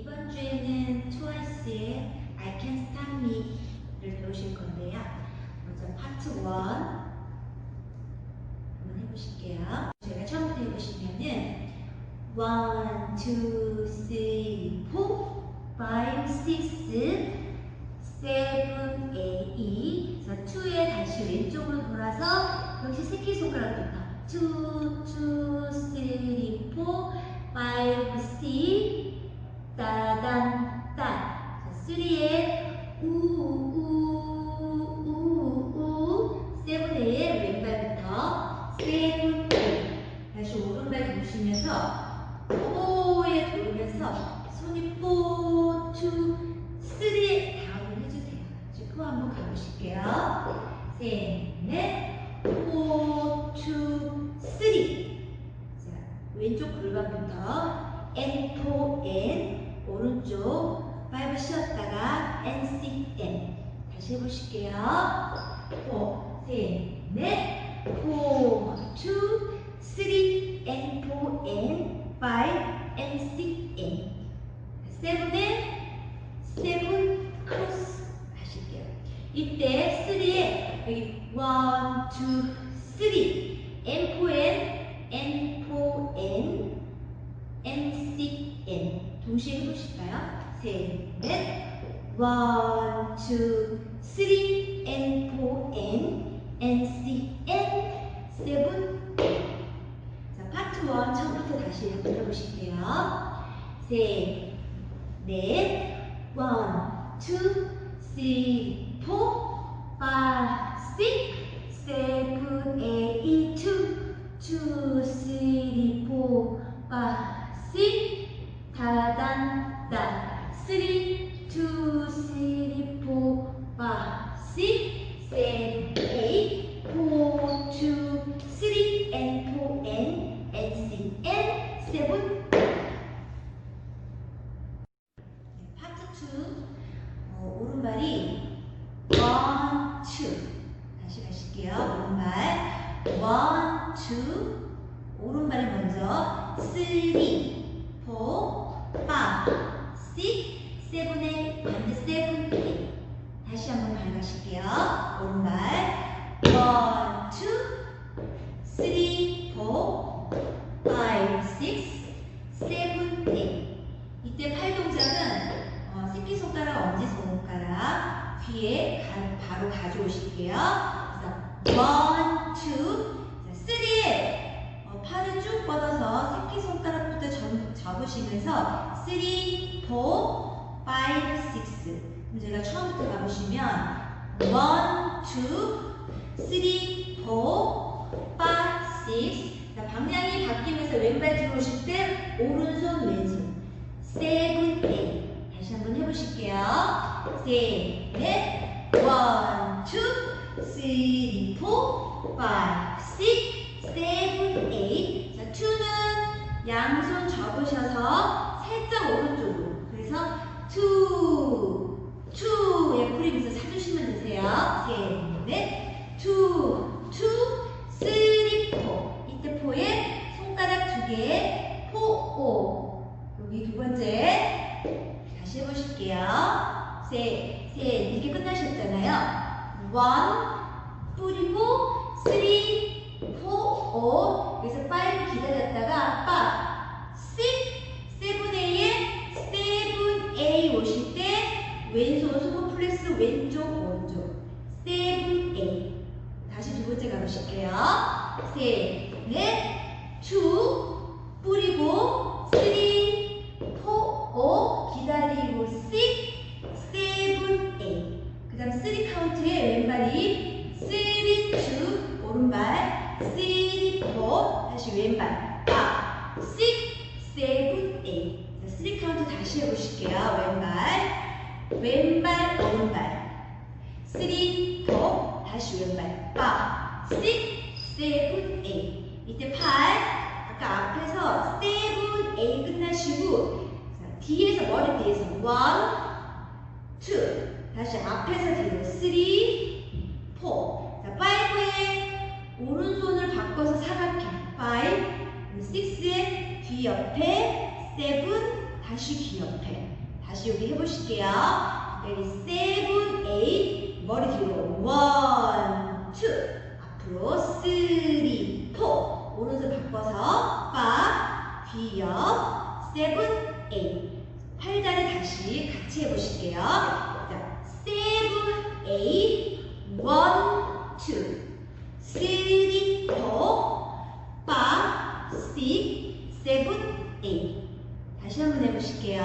이번 주에는 트와이스의 I Can't Stop Me를 배우실 건데요. 먼저 파트 1 한번 해보실게요. 제가 처음부터 해보시면은 1, 2, 3, 4, 5, 6, 7, 8, 2 그래서 2에 다시 왼쪽으로 돌아서 역시 새끼손가락부터 2, 2, 3, 4, 5, 6 따단 따. 3에 우우우우우 N4, N, 5, NC, N 세븐에 세븐 크로스 하실게요. 이때 3에 여기 1, 2, 3 N4N, N4N, NCN 동시에 해보실까요? 셋, 넷, 1, 2, 3 셋, 넷, 원, 투, 쓰리, 포, 파, 식, 세븐, 에잇, 투, 투, 쓰리, 포, 파, 식, 다단, 다, 쓰리, 투, 쓰리, 포, 파, 식, 세븐, 가실게요. 오른발. 1, 2 오른발이 먼저. 3, 4, 5, 6, 7, 8 반대 전- 접으시면서 쓰리, 포, 파이브, 식스. 그럼 제가 처음부터 가보시면 원, 투, 쓰리, 포, 파이브, 식스. 자, 방향이 바뀌면서 왼발 들어오실 때 오른손, 왼손. 세븐, 에잇. 다시 한번 해보실게요. 셋, 넷, 원, 투, 쓰리, 포, 파이브, 식, 세븐, 에잇. 자, 투는 양손 접으셔서 살짝 오른쪽으로. 그래서 투, 투에 뿌리면서 사주시면 되세요. 셋, 넷, 투, 투, 쓰리, 포 이때 포에 손가락 두 개, 포, 오 여기 두 번째 다시 해보실게요. 셋, 셋 이렇게 끝나셨잖아요. 원 뿌리고 쓰리, 포, 오 여기서 파이브 기다렸다가 빠, 식, 세븐 A에 세븐 A 오실 때 왼손 소금 플렉스 왼쪽 오른쪽 세븐 A 다시 두 번째 가보실게요. 셋, 넷, 투 뿌리고 뒤에서 원, 투 다시 앞에서 뒤로 쓰리, 포 자, 파이브에 오른손을 바꿔서 사각형 파이브 식스에 뒤 옆에 세븐 다시 귀 옆에. 다시 여기 해보실게요. 여기 seven, eight, 머리 뒤로 one, two, 앞으로 three, four. 오른손 바꿔서 five, 귀 옆, seven. 팔다리 다시 같이 해보실게요. 자, seven, eight, one, two, three, four, five, six, seven, eight. 다시 한번 해보실게요.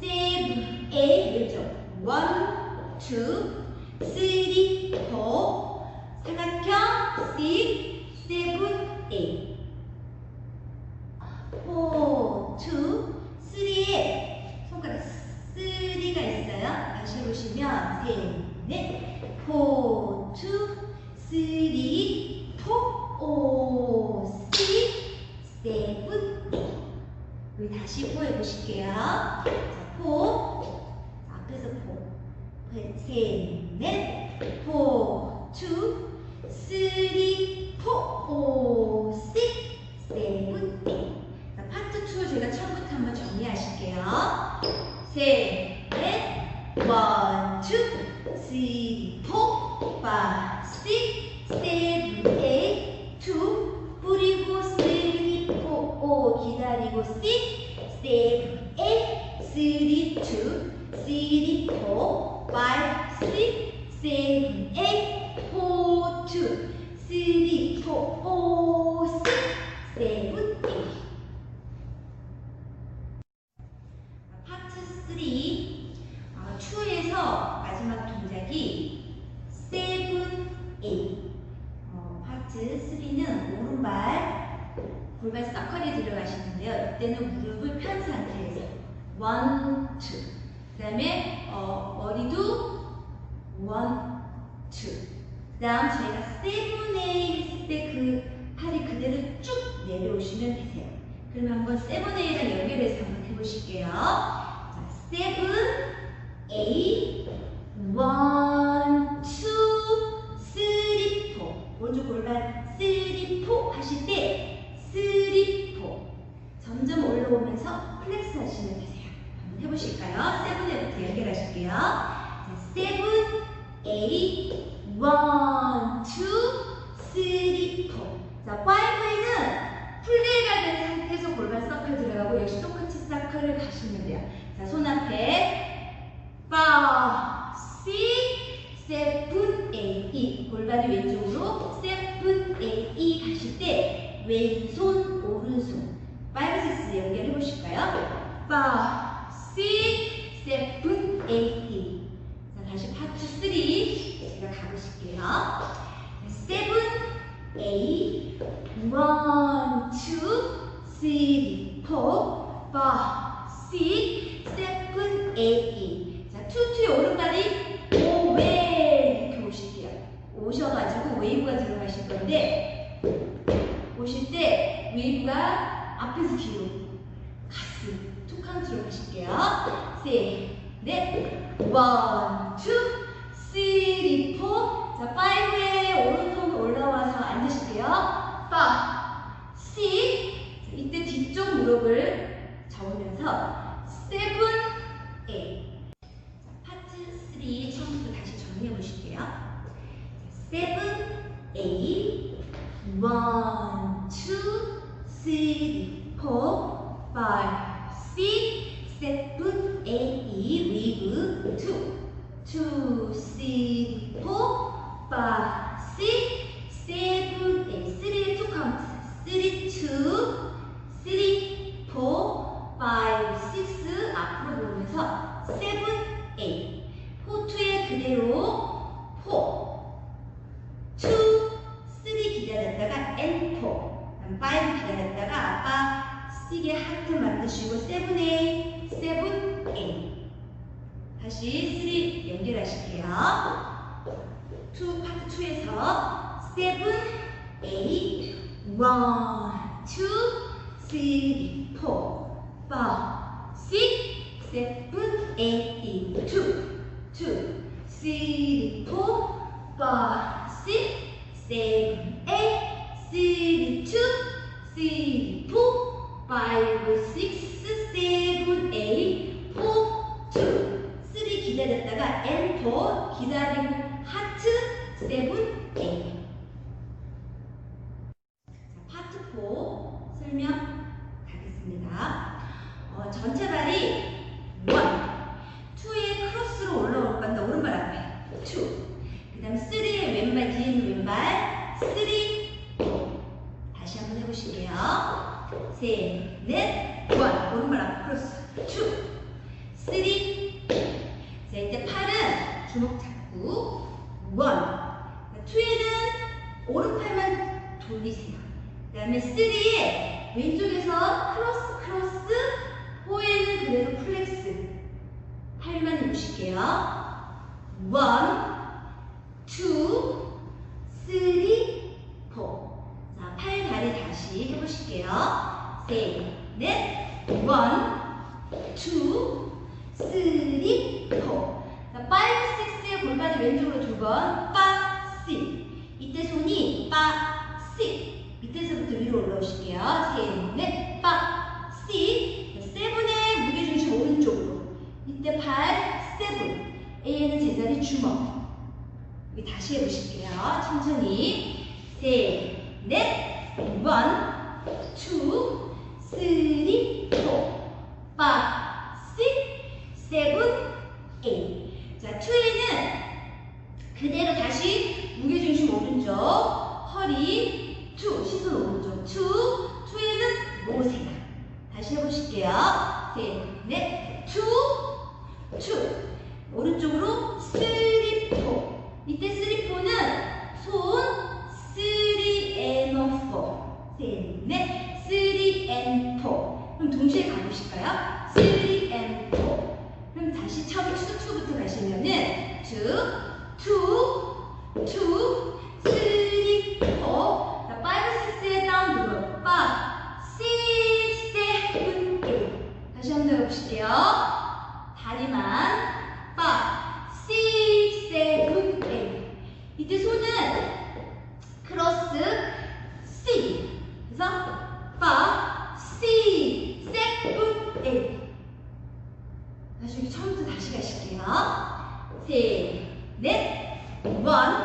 seven, eight, 왼쪽. one, two, three, four, 삼각형, six, seven, eight. four, two, three에 손가락 쓰리가 있어요. 다시 해보시면 셋, 넷, four, two, three, four, 오, six, seven, eight. 우리 다시 포 해보실게요. 자, 포, 앞에서 포, 셋, 넷, four, two, three, four, 오, seven, eight. 자, 파트 2 제가 처음부터 한번 정리하실게요. 셋, 넷, 원, 투, 쓰리, 포, 파, 식, 세븐, 에잇, 투, 뿌리고 쓰리, 포, 오, 기다리고 식, 세븐, 에잇, 쓰리, 투, 쓰리, 포, 파, 식, 세븐, 에잇, 포, 투, 쓰리, 포, 오, 식, 세븐, 에잇. 파트 3 어, 2에서 마지막 동작이 7, 8 어, 파트 3는 오른발 골반 서클이 들어가시는데요 이때는 무릎을 편 상태에서 1, 2 그 다음에 어, 머리도 1, 2 그 다음 저희가 7, 8 했을 때 그 팔이 그대로 쭉 내려오시면 되세요 그럼 한번 7, 8랑 연결해서 한번 해보실게요. 자, 7, 8, 1, 2, 3, 4. 오른쪽 골반 3, 4 하실 때 3, 4. 점점 올라오면서 플렉스 하시면 되세요. 한번 해보실까요? 7에부터 연결하실게요. 자, 7, 8, 1, 2, 3, 4. 자, 5에는 풀리가 된 상태에서 골반 서클 들어가고 역시 똑같이 가시면 돼요. 자, 손 앞에 5, 6, 7, 8, 2 골반이 왼쪽으로 7, 8, 2 가실 때 왼손, 오른손 5, 6 연결해 보실까요? 5, 6, 7, 8, 2 자, 다시 파트 3 제가 가보실게요. 7, 8, one, two, three, four, five, six, seven, eight. 자, 투투의 오른발이 오웨 이렇게 오실게요. 오셔가지고 웨이브가 들어가실 건데 오실 때 웨이브가 앞에서 뒤로 가슴 투 카운트로 가실게요. 셋, 넷, 원, 투, 쓰리, 포. 자, 파이브에 오른손 올라와서 앉으실게요. 5, 6 이때 뒤쪽 무릎을 접으면서 7, 8 파트 3 처음부터 다시 정리해 보실게요. 7, 8 1, 2, 3, 4, 5, 6, 7, 8 위브 2, 2, 3, 4, 5, 6 다시 3 연결하실게요. 2 파트 2에서 스텝은 1, 2, 3, 4, 5, 6, 7, 8, 2, 2, 3, 4, 5, 6, 7, here. 1, 우리 다시 해보실게요. 천천히. 셋, 넷. 원, 투, 쓰리, 포, 파, 있는데 3 and 4 그럼 동시에 가보실까요? 3 and 4 그럼 다시 처음에 수수부터 가시면은 2, 2, 2, 3 1부터 다시 가실게요. 셋, 넷, 원,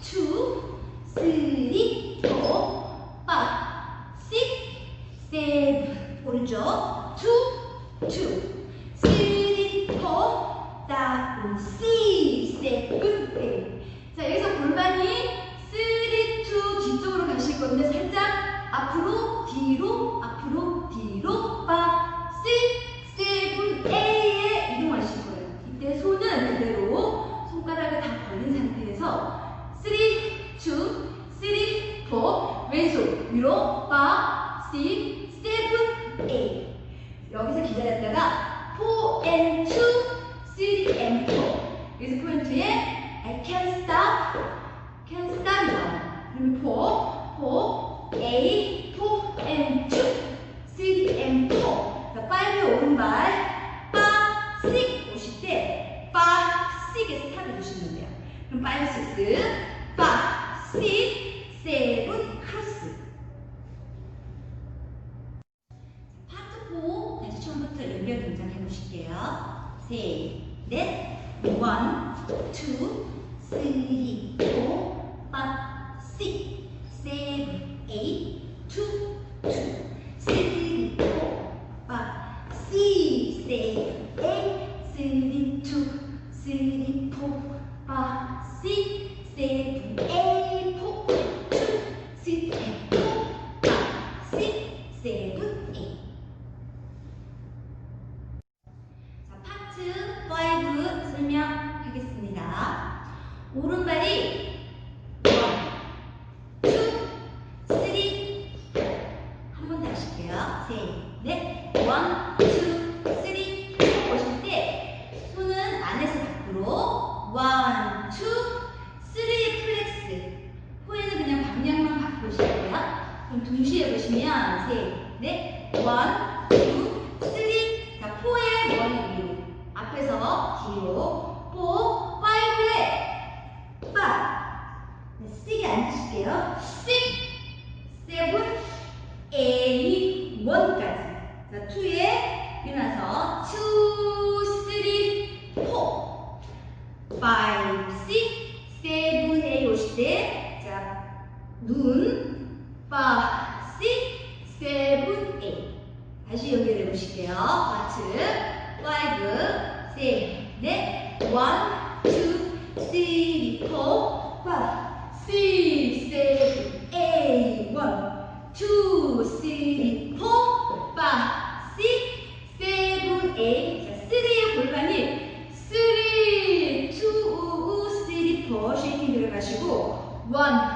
투, 쓰리, 포, 파, 식, 세븐. 오른쪽. 比如把 처음부터 연결 동작 해보실게요. 셋, 넷, 원, 투, 쓰리, 포, 오른발이 Yeah. 1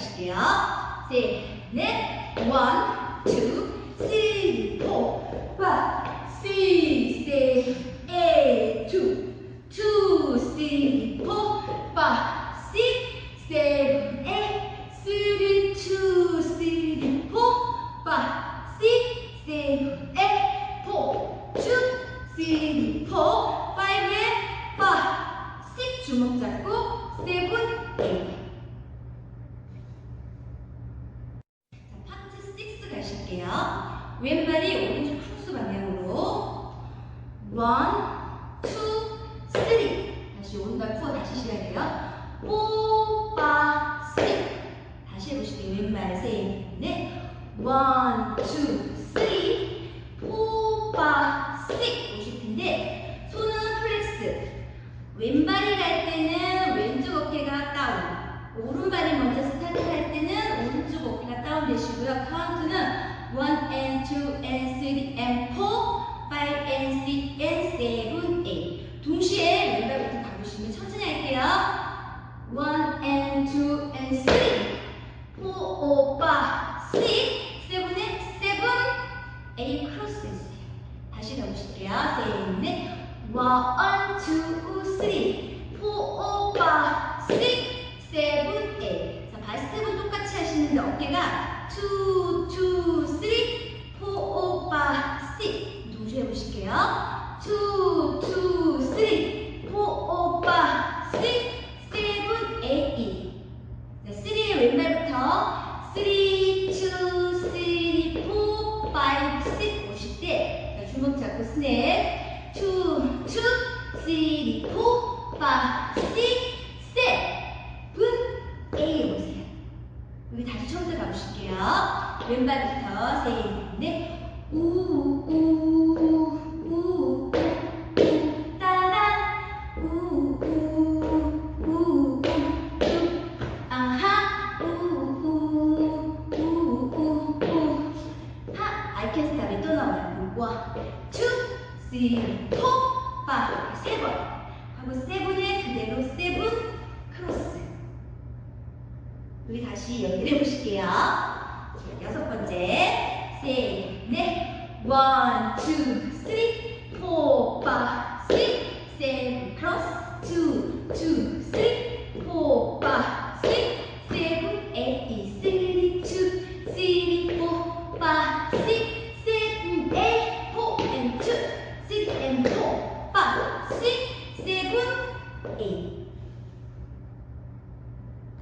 stretch here. One, two, three, four, five. One, sim, o, opa, sim. step, two, two, three, four, five. 그리고 세븐의 그대로 세븐 크로스. 우리 다시 연결해 보실게요. 여섯 번째. 세, 넷. 원, 투, 쓰리.